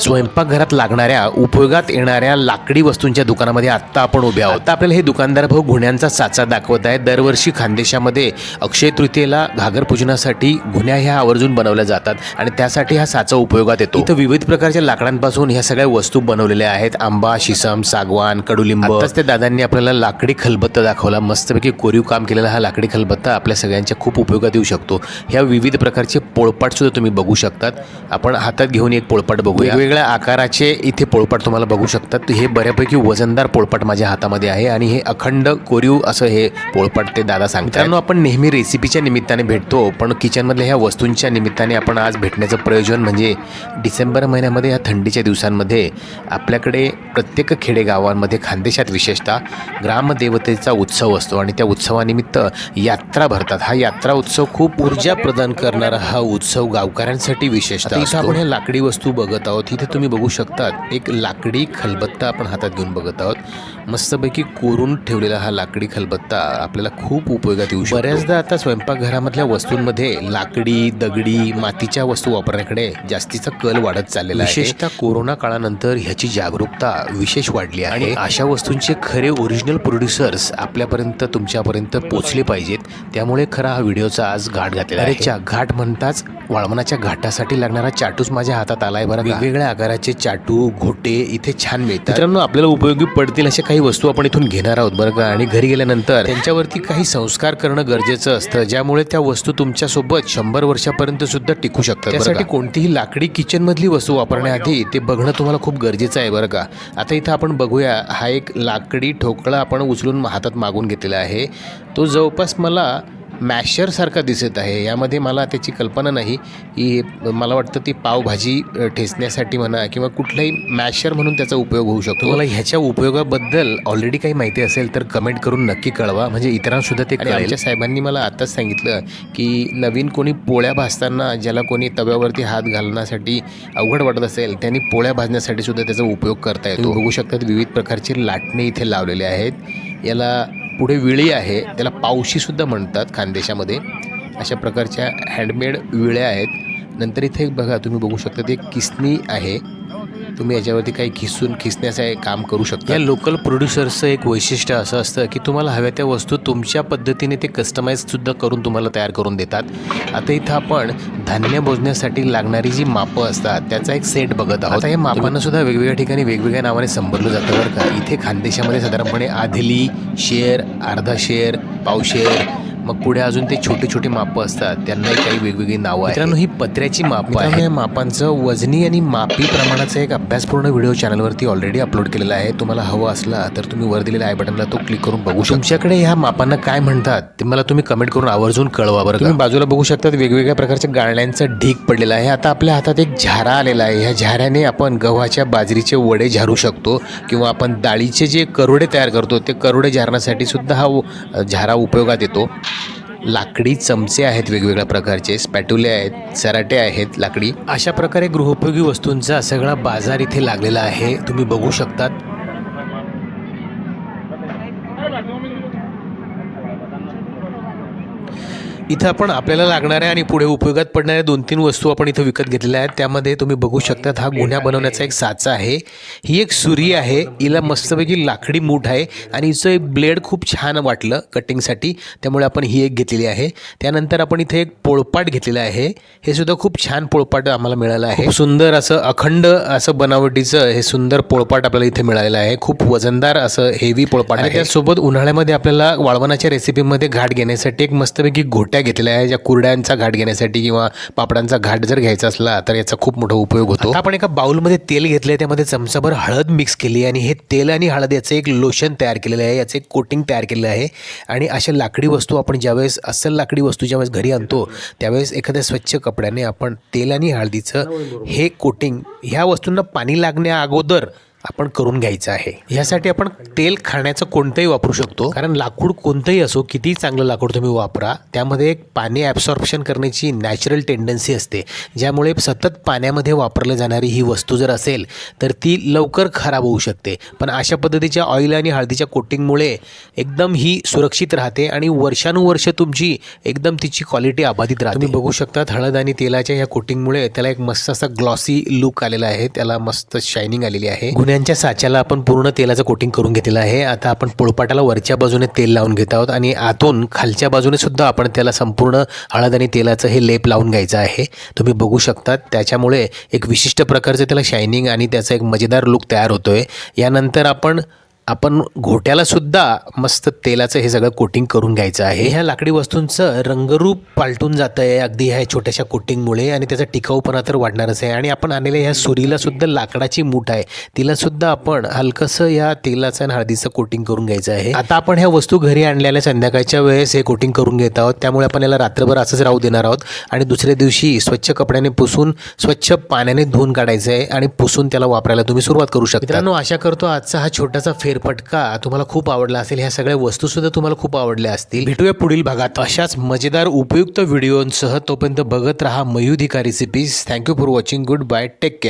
स्वयंपाकघरात लागणाऱ्या उपयोगात येणाऱ्या लाकडी वस्तूंच्या दुकानामध्ये आत्ता आपण उभे आहोत. आता आपल्याला हे दुकानदार भाऊ गुन्ह्यांचा साचा दाखवत आहे दरवर्षी खानदेशामध्ये अक्षय तृतीयेला घागर पूजनासाठी गुन्ह्या ह्या आवर्जून बनवल्या जातात आणि त्यासाठी हा साचा उपयोगात येतो. इथं विविध प्रकारच्या लाकडांपासून ह्या सगळ्या वस्तू बनवलेल्या आहेत. आंबा शिसम सागवान कडुलिंब. त्या दादांनी आपल्याला लाकडी खलबत्ता दाखवला. मस्तपैकी कोरीव काम केलेला हा लाकडी खलबत्ता आपल्या सगळ्यांच्या खूप उपयोगात येऊ शकतो. ह्या विविध प्रकारचे पोळपाट सुद्धा तुम्ही बघू शकतात. आपण हातात घेऊन एक पोळपाट बघूया. वेगवेगळ्या आकाराचे इथे पोळपाट तुम्हाला बघू शकतात. हे बऱ्यापैकी वजनदार पोळपाट माझ्या हातामध्ये आहे आणि हे अखंड कोरीव असं हे पोळपाट ते दादा सांगतात आपण नेहमी रेसिपीच्या निमित्ताने भेटतो पण किचनमधल्या ह्या वस्तूंच्या निमित्ताने आपण आज भेटण्याचं प्रयोजन म्हणजे डिसेंबर महिन्यामध्ये या थंडीच्या दिवसांमध्ये आपल्याकडे प्रत्येक खेडेगावांमध्ये खानदेशात विशेषतः ग्रामदेवतेचा उत्सव असतो आणि त्या उत्सवानिमित्त यात्रा भरतात. हा यात्रा उत्सव खूप ऊर्जा प्रदान करणारा हा उत्सव गावकऱ्यांसाठी विशेषतः इथं आपण ह्या लाकडी वस्तू बघत आहोत. इथे तुम्ही बघू शकतात एक लाकडी खलबत्ता आपण हातात घेऊन बघत आहोत. मस्तपैकी कोरून ठेवलेला हा लाकडी खलबत्ता आपल्याला खूप उपयोगात येऊ शकतो. बऱ्याचदा आता स्वयंपाकघरामधल्या वस्तूंमध्ये लाकडी दगडी मातीच्या वस्तू वापरण्याकडे जास्तीचा कल वाढत चाललेला आहे. विशेषतः कोरोना काळानंतर ह्याची जागरूकता विशेष वाढली आहे. आणि अशा वस्तूंचे खरे ओरिजिनल प्रोड्युसर्स आपल्यापर्यंत तुमच्यापर्यंत पोचले पाहिजेत. त्यामुळे खरा हा व्हिडिओचा आज घाट घातलेला आहे. घाट म्हणताच वाळवणाच्या घाटासाठी लागणारा चाटूस माझ्या हातात आलाय बरं. वेगवेगळ्या आकाराचे चाटू घोटे इथे छान मिळतात. मित्रांनो आपल्याला उपयोगी पडतील अशा काही वस्तू आपण इथून घेणार आहोत बरं का? आणि घरी गेल्यानंतर त्यांच्यावरती काही संस्कार करणं गरजेचं असतं ज्यामुळे त्या वस्तू तुमच्यासोबत शंभर वर्षापर्यंत सुद्धा टिकू शकतात त्यासाठी कोणतीही लाकडी किचन मधली वस्तू वापरण्याआधी ते बघणं तुम्हाला खूप गरजेचं आहे बरं का? आता इथं आपण बघूया हा एक लाकडी ठोकळा आपण उचलून हातात मागून घेतलेला आहे. तो जवळपास मला मॅशर सारखा दिसत आहे. यामध्ये मला त्याची कल्पना नाही. की मला वाटतं ती पावभाजी ठेचण्यासाठी म्हणा किंवा कुठलाही मॅशर म्हणून त्याचा उपयोग होऊ शकतो. मला ह्याच्या उपयोगाबद्दल ऑलरेडी काही माहिती असेल तर कमेंट करून नक्की कळवा. म्हणजे इतरांसुद्धा ते आमच्या साहेबांनी मला आताच सांगितलं की नवीन कोणी पोळ्या भाजताना ज्याला कोणी तव्यावरती हात घालण्यासाठी अवघड वाटत असेल त्यांनी पोळ्या भाजण्यासाठी सुद्धा त्याचा उपयोग करता येतो. बघू शकतात विविध प्रकारचे लाटणे इथे लावलेले आहेत. याला पुढे विळी आहे त्याला पावशीसुद्धा म्हणतात खानदेशामध्ये. अशा प्रकारच्या हँडमेड विळ्या आहेत. नंतर इथे एक बघा तुम्ही बघू शकता ते किसनी आहे. तुम्ही याच्यावरती काही खिसून खिसण्याचं काम करू शकता. या लोकल प्रोड्युसर्सचं एक वैशिष्ट्य असं असतं की तुम्हाला हव्या त्या वस्तू तुमच्या पद्धतीने ते कस्टमाइज सुद्धा करून तुम्हाला तयार करून देतात. आता इथं आपण धान्य मोजण्यासाठी लागणारी जी मापं असतात त्याचा एक सेट बघत आहोत. आता हे मापांना सुद्धा वेगवेगळ्या ठिकाणी वेगवेगळ्या नावाने संबोधलं जातं बरं का. इथे खानदेशामध्ये साधारणपणे आधली शेर अर्धा शेर पावशेर मग पुढे अजून ते छोटे छोटे मापं असतात त्यांनाही काही वेगवेगळी नावं आहेत. मित्रांनो ही पत्र्याची मापं आहे या मापांचं वजनी आणि मापी प्रमाणाचा एक अभ्यासपूर्ण व्हिडिओ चॅनलवरती ऑलरेडी अपलोड केलेला आहे. तुम्हाला हवं असला तर तुम्ही वर दिलेल्या आय बटनला तो क्लिक करून बघू शकता. तुमच्याकडे ह्या मापांना काय म्हणतात ते मला तुम्ही कमेंट करून आवर्जून कळवा बरं तुम्ही बाजूला बघू शकतात वेगवेगळ्या प्रकारच्या गाळण्यांचं ढीक पडलेलं आहे. आता आपल्या हातात एक झारा आलेला आहे. ह्या झाऱ्याने आपण गव्हाच्या बाजरीचे वडे झारू शकतो किंवा आपण डाळीचे जे करोडे तयार करतो ते करोडे झारण्यासाठी सुद्धा हा झारा उपयोगात येतो. लाकडी चमचे आहेत वेगवेगळ्या प्रकारचे स्पॅटुले आहेत सराटे आहेत लाकडी. अशा प्रकारे गृहोपयोगी वस्तूंचा सगळा बाजार इथे लागलेला आहे. तुम्ही बघू शकतात. इथं आपण आपल्याला लागणाऱ्या आणि पुढे उपयोगात पडणाऱ्या दोन तीन वस्तू आपण इथं विकत घेतलेल्या आहेत. त्यामध्ये तुम्ही बघू शकतात हा गुन्ह्या बनवण्याचा एक साचा आहे. ही एक सुरी आहे. हिला मस्तपैकी लाकडी मूठ आहे आणि हिचं एक ब्लेड खूप छान वाटलं कटिंगसाठी. त्यामुळे आपण ही एक घेतलेली आहे. त्यानंतर आपण इथे एक पोळपाट घेतलेलं आहे. हे सुद्धा खूप छान पोळपाट आम्हाला मिळालं आहे. सुंदर असं अखंड असं बनावटीचं हे सुंदर पोळपाट आपल्याला इथे मिळालेलं आहे. खूप वजनदार असं हेवी पोळपाट आहे. त्यासोबत उन्हाळ्यामध्ये आपल्याला वाळवणाच्या रेसिपीमध्ये घाट घेण्यासाठी एक मस्तपैकी घोट्या घेतलेल्या आहे ज्या कुरड्यांचा घाट घेण्यासाठी किंवा पापडांचा घाट जर घ्यायचा असला तर याचा खूप मोठा उपयोग होतो. आपण एका बाउलमध्ये तेल घेतलं आहे त्यामध्ये चमचाभर हळद मिक्स केली आणि हे तेल आणि हळद याचं एक लोशन तयार केलेलं आहे याचं एक कोटिंग तयार केलेलं आहे. आणि अशा लाकडी वस्तू आपण ज्यावेळेस अस्सल लाकडी वस्तू ज्यावेळेस घरी आणतो त्यावेळेस एखाद्या स्वच्छ कपड्याने आपण तेल आणि हळदीचं हे कोटिंग ह्या वस्तूंना पाणी लागण्या अगोदर आपण करून घ्यायचं आहे. ह्यासाठी आपण तेल खाण्याचं कोणतंही वापरू शकतो. कारण लाकूड कोणतंही असो किती चांगलं लाकूड तुम्ही वापरा त्यामध्ये एक पाणी ॲब्सॉर्प्शन करण्याची नॅचरल टेंडन्सी असते. ज्यामुळे सतत पाण्यामध्ये वापरली जाणारी ही वस्तू जर असेल तर ती लवकर खराब होऊ शकते. पण अशा पद्धतीच्या ऑइल आणि हळदीच्या कोटिंगमुळे एकदम ही सुरक्षित राहते आणि वर्षानुवर्ष तुमची एकदम तिची क्वालिटी अबाधित राहते. तुम्ही बघू शकतात हळद आणि तेलाच्या या कोटिंगमुळे त्याला एक मस्त असा ग्लॉसी लुक आलेला आहे. त्याला मस्त शायनिंग आलेली आहे. गुन्ह्यांच्या साच्याला आपण पूर्ण तेलाचं कोटिंग करून घेतलेलं आहे. आता आपण पोळपाटाला वरच्या बाजूने तेल लावून घेत आहोत आणि आतून खालच्या बाजूने सुद्धा आपण त्याला संपूर्ण हळद आणि तेलाचं हे लेप लावून घ्यायचं आहे. तुम्ही बघू शकतात त्याच्यामुळे एक विशिष्ट प्रकारचं त्याला शायनिंग आणि त्याचा एक मजेदार लुक तयार होतोय. यानंतर आपण आपण घोट्याला सुद्धा मस्त तेलाचं हे सगळं कोटिंग करून घ्यायचं आहे. ह्या लाकडी वस्तूंचं रंगरूप पालटून जातं आहे अगदी ह्या छोट्याशा कोटिंगमुळे आणि त्याचा टिकाऊपणा तर वाढणारच आहे. आणि आपण आणलेल्या ह्या सुरीला सुद्धा लाकडाची मूठ आहे. तिला सुद्धा आपण हलकंसं या तेलाचं आणि हळदीचं कोटिंग करून घ्यायचं आहे. आता आपण ह्या वस्तू घरी आणलेल्या संध्याकाळच्या वेळेस हे कोटिंग करून घेत आहोत. त्यामुळे आपण याला रात्रभर असंच राहू देणार आहोत. आणि दुसऱ्या दिवशी स्वच्छ कपड्याने पुसून स्वच्छ पाण्याने धुवून काढायचं आहे आणि पुसून त्याला वापरायला तुम्ही सुरुवात करू शकता. मित्रांनो आशा करतो आजचा हा छोटासा फेरफटका तुम्हाला खूप आवडला असेल ह्या सगळ्या वस्तूसुद्धा तुम्हाला खूप आवडल्या असतील. भेटूया पुढील भागात. अशाच मजेदार उपयुक्त व्हिडिओंसह तोपर्यंत बघत राहा Mayudhika recipes thank you for watching goodbye take care